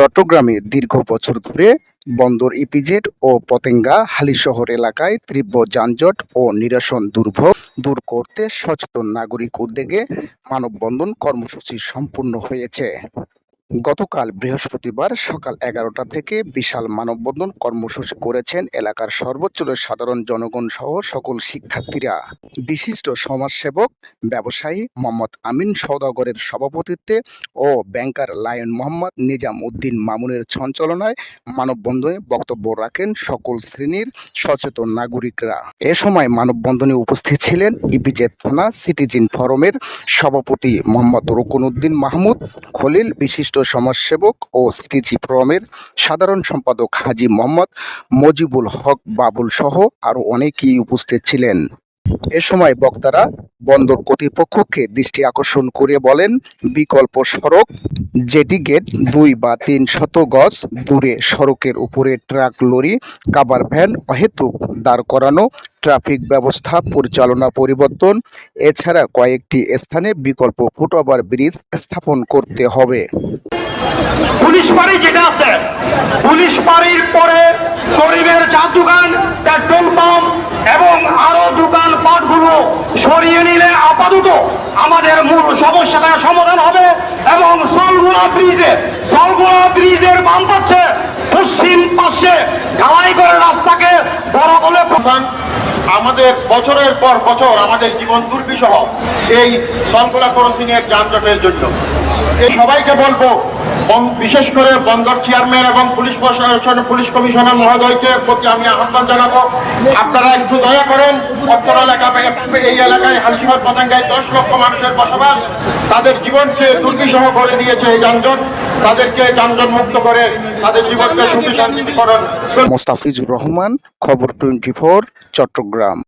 চট্টগ্রামে দীর্ঘ বছর ধরে বন্দর ইপিজেড ও পতেঙ্গা হালিশহর এলাকায় তীব্র যানজট ও নিরসন দুর্ভোগ দূর করতে সচেতন নাগরিক উদ্যোগে মানববন্ধন কর্মসূচি সম্পূর্ণ হয়েছে। গতকাল বৃহস্পতিবার সকাল এগারোটা থেকে বিশাল মানববন্ধন কর্মসূচি করেছেন এলাকার সর্বোচ্চ সাধারণ জনগণ সহ সকল শিক্ষার্থীরা। বিশিষ্ট সমাজসেবক, ব্যবসায়ী মোহাম্মদ আমিন সওদাগরের সভাপতিত্বে ও ব্যাংকার লায়ন মোহাম্মদ নিজাম উদ্দিন মামুনের সঞ্চালনায় মানববন্ধনে বক্তব্য রাখেন সকল শ্রেণির সচেতন নাগরিকরা। এ সময় মানববন্ধনে উপস্থিত ছিলেন ইপিজেড থানা সিটিজেন ফোরামের সভাপতি মোহাম্মদ রুকনউদ্দিন মাহমুদ, খলিল বিশিষ্ট সমাজসেবক ও সিটিজি ফোরামের সাধারণ সম্পাদক হাজি মোহাম্মদ মজিবুল হক বাবুল সহ আরও অনেকেই উপস্থিত ছিলেন। এ সময় বক্তারা বন্দর কর্তৃপক্ষকে দৃষ্টি আকর্ষণ করে বলেন, বিকল্প সড়ক, জেটি গেট দুই বা তিন শত গজ দূরে সড়কের উপরে ট্রাক লরি, কাবার ভ্যান অহেতুক দাঁড় করানো ট্রাফিক ব্যবস্থা, পরিচালনা, পরিবর্তন, এছাড়া কয়েকটি স্থানে বিকল্প ফুটওভার ব্রিজ স্থাপন করতে হবে। পুলিশ বাড়ি যেটা আছে, পুলিশ বাড়ির পরে গরিবের চা দোকান পেট্রোল পাম্প এবং আরও দোকান পাটগুলো সরিয়ে নিলে আপাতত আমাদের মূল সমস্যাটা সমাধান হবে এবং সলগুলা ব্রিজে, সলগুলা ব্রিজের বাম পাচ্ছে পশ্চিম পাশে ঢালাই করে রাস্তাকে বড় আমাদের বছরের পর বছর আমাদের জীবন দুর্বিষহ এই সলগোলা করসিংয়ের যানজটের জন্য। এই সবাইকে বলব বিশেষ করে বন্দর চেয়ারম্যান এবং পুলিশ প্রশাসন, পুলিশ কমিশনার মহোদয়কে প্রতি আমি আহ্বান জানাব। আপনারা একটু দয়া করেন অত্তর এলাকা এই এলাকায় হালসিমার পতাঙ্গায় দশ লক্ষ মানুষের বসবাস। তাদের জীবনকে দুর্বিষহ করে দিয়েছে এই যানজট। তাদেরকে যানজট মুক্ত করে তাদের জীবনকে সুখী শান্তিকরণ মোস্তাফিজুর রহমান, খবর টোয়েন্টি ফোর, চট্টগ্রাম।